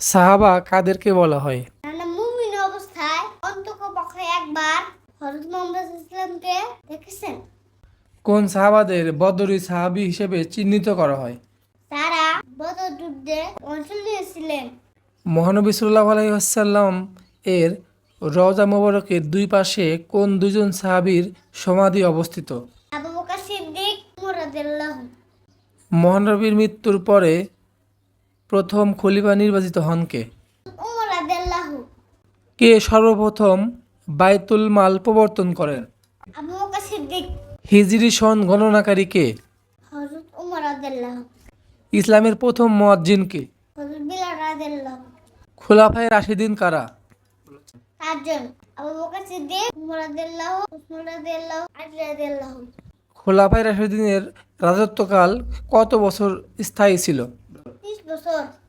সাহাবা কাদেরকে বলা হয়। মুমিন অবস্থায় অন্তত একবার হরত মোহাম্মদ ইসলামকে দেখেছেন। কোন সাহাবাদের বদরি সাহাবি হিসেবে চিহ্নিত করা হয়? তারা বদর যুদ্ধে অংশ নিয়েছিলেন। মহানবী সাল্লাহ আলহিহাসাল্লাম এর রওজা মোবারকের দুই পাশে কোন দুজন সাহাবীর সমাধি অবস্থিত? আবু বকর সিদ্দিক মুরাদিল্লাহ মহানবীর মৃত্যুর পরে প্রথম খলিফা নির্বাচিত হন কে? কে সর্বপ্রথম বাইতুল মাল প্রবর্তন করেন? হিজরি সন গণনাকারী কে? ইসলামের প্রথম মুয়াজ্জিন কে? খোলাফায় রাশিদিন কারা? খোলাফায় রাশিদিনের রাজত্বকাল কত বছর স্থায়ী ছিল? 30 বছর